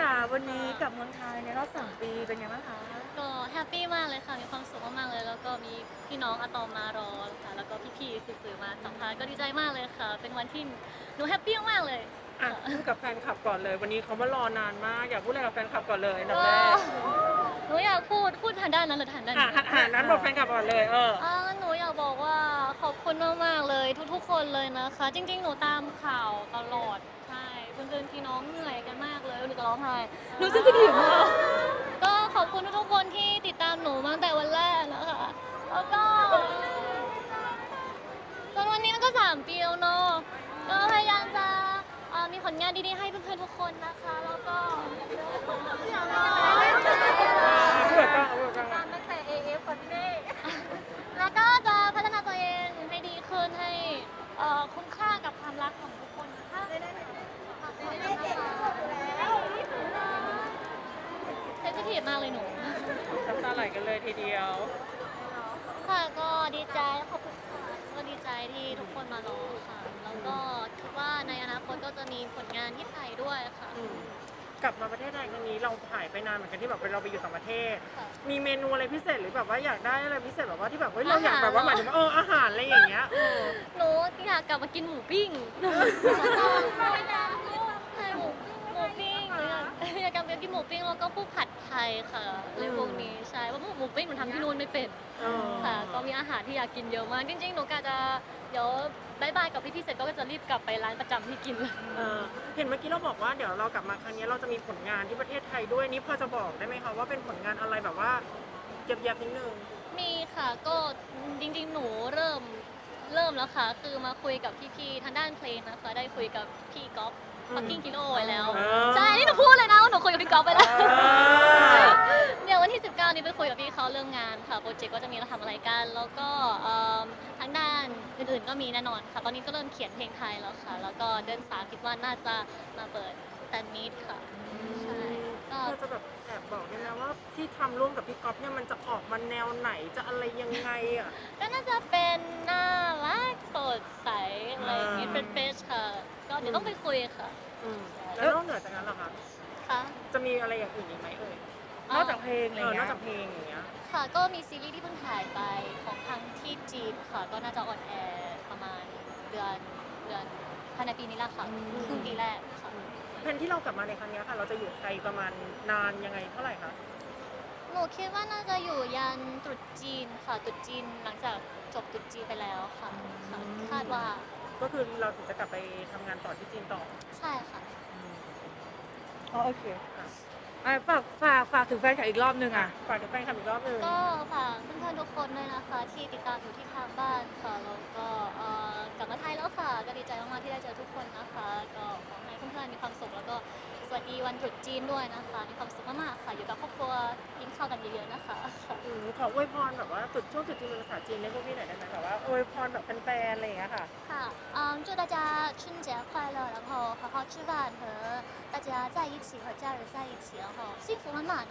จ๋าวันนี้กลับเมืองไทยในรอบสองปีเป็นยังไงบ้างคะก็แฮปปี้มากเลยค่ะ มีความสุขมากๆเลย แล้วก็มีพี่น้องอะตอมมารอค่ะ แล้วก็พี่ๆสื่อๆมาสัมภาษณ์ก็ดีใจมากเลยค่ะ เป็นวันที่หนูแฮปปี้มากๆเลยอะพูดกับแฟนคลับก่อนเลย วันนี้เขามารอนานมากอยากพูดอะไรกับแฟนคลับก่อนเลยอันดับก็แรกหนูอยากพูดพูดทางด้านนั้นหรือทางด้านอะนี้หันหันนั้นบอกแฟนคลับก่อนเลยเออ อ่าหนูอยากบอกว่าขอบคุณมากๆเลย ทุกๆคนเลยนะคะ จริง ๆ หนูตามข่าวตลอดใช่ เพื่อนๆพี่น้องเหนื่อยกันมากเลยหนูจะร้องไห้หนูจะสิถิมากก็ขอบคุณทุกๆคนที่ติดตามหนูมาตั้งแต่วันแรกนะคะแล้วก็จนวันนี้มันก็สามปีแล้วเนาะก็พยายามจะเอ่อมีผลงานดีๆให้เพื่อนๆทุกคนนะคะ แล้วก็อยากมา พูดกับกล้องพูดกับกล้อง ตั้งแต่ AF ก่อนเน่แล้วก็จะพัฒนาตัวเองให้ดีขึ้นให้เอ่อคุ้มค่ากับความรักของทุกคนนะคะเซนซิทีฟมากเลยหนู น้ำตาไหลกัน เลยทีเดียว ค่ะก็ดีใจขอบคุณค่ะก็ดีใจที่ทุกคนมารอค่ะ แล้วก็คิดว่าในอนาคตก็จะมีผลงานที่ไทยด้วยค่ะอืมกลับมาประเทศไทยครั้งนี้เราหายไปนานเหมือนกันที่แบบเราไปอยู่ต่างประเทศ ค่ะมีเมนูอะไรพิเศษหรือแบบว่าอยากได้อะไรพิเศษแบบว่าที่แบบเฮ้ยเราอยากอาหารแบบว่าหมายถึงว่าเอออาหารอะไรอย่างเงี้ยเออหนูอยากกลับมากินหมูปิ้งใช่หมูหมูปิ้งหนูอยาก อยากกลับมากินหมูปิ้งแล้วก็พวกผัดไทยค่ะในพวกนี้ใช่เพราะหมูปิ้งหนูทำที่นู่นไม่เป็นเออค่ะก็มีอาหารที่อยากกินเยอะมากจริงๆหนูกะจะเดี๋ยวบายบายกับพี่ๆเสร็จก็จะรีบกลับไปร้านประจำที่กินเลยเออเห็นเมื่อกี้เราบอกว่าเดี๋ยวเรากลับมาครั้งนี้เราจะมีผลงานที่ประเทศไทยด้วยนี่พอจะบอกได้ไหมคะว่าเป็นผลงานอะไรแบบว่าเก็บยบๆนิดนึงมีค่ะก็จริงๆ หนูเริ่ม เริ่มแล้วค่ะ คือมาคุยกับพี่ๆทางด้านเพลงนะคะ ได้คุยกับพี่ก๊อฟอืมปักกิ้งกิโลไว้แล้วอ่าใช่นี่หนูพูดเลยนะว่าหนูคุยกับพี่ก๊อฟไปแล้วอ่าเดี๋ยววันที่ 19 นี้ไปคุยกับพี่เขาเรื่องงานค่ะ โปรเจกต์ว่าจะมีเราทำอะไรกัน แล้วก็เอิ่มทางด้านอื่นๆก็มีแน่นอนค่ะ ตอนนี้ก็เริ่มเขียนเพลงไทยแล้วค่ะ แล้วก็เดินสายคิดว่าน่าจะมาเปิดแฟนมีตค่ะใช่ก็ เราจะแบบแอบบอกได้ไหมว่าที่ทำร่วมกับพี่ก๊อฟเนี่ยมันจะออกมาแนวไหนจะอะไรยังไงอะ ก็น่าจะเป็นน่ารักสดใสอะไรอย่างงี้อ่า เป็นเฟชค่ะ ก็เดี๋ยวต้องไปคุยค่ะอืมแล้วนอกเหนือจากนั้นเหรอคะค่ะจะมีอะไรอย่างอื่นอีกไหมเอ่ยนอกจากเพลงอะไรเออนเงี้อกยจากเพลงอย่างเงี้ยค่ะก็มีซีรีส์ที่เพิ่งถ่ายไปของทางที่จีนค่ะ ก็น่าจะออนแอร์ประมาณเดือนเดือนภายในปีนี้แหละค่ะอืมครึ่งปีแรกค่ะ แผนที่เรากลับมาในครั้งเนี้ยค่ะ เราจะอยู่ไทยประมาณนานยังไงเท่าไหร่คะ หนูคิดว่าน่าจะอยู่ยันตรุษจีนค่ะตรุษจีนหลังจากจบตรุษจีนไปแล้วค่ะค่ะคาดว่าก็คือเราถึงจะกลับไปทำงานต่อที่จีนต่อใช่ค่ะ อ๋อโอเค อ่ะฝากฝากฝากถึงแฟนคลับอีกรอบนึงอ่ะ ฝากถึงแฟนคลับอีกรอบหนึง ก็ฝากเพื่อนๆทุกคนด้วยนะคะ ที่ติดตามอยู่ที่ทางบ้านค่ะ แล้วก็เอ่อกลับมาไทยแล้วค่ะ ก็ดีใจมากๆที่ได้เจอทุกคนนะคะ ก็ขอให้เพื่อนๆมีความสุขแล้วก็สวัสดี วันตรุษจีนด้วยนะคะมีความสุขมากๆค่ะ อยู่กับครอบครัวกินข้าวกันเยอะๆนะคะ อืมขออวยพรแบบว่าตรุดช่วงตรุดจีนเป็นภาษาจีนให้พวกพี่หน่อยได้ไหมแบบว่าอวยพรแบบแฟนๆอะไรอย่างเงี้ยค่ะ ค่ะ嗯祝大家春节快乐然后好好吃饭和大家在一起和家人在一起然后 后幸福满满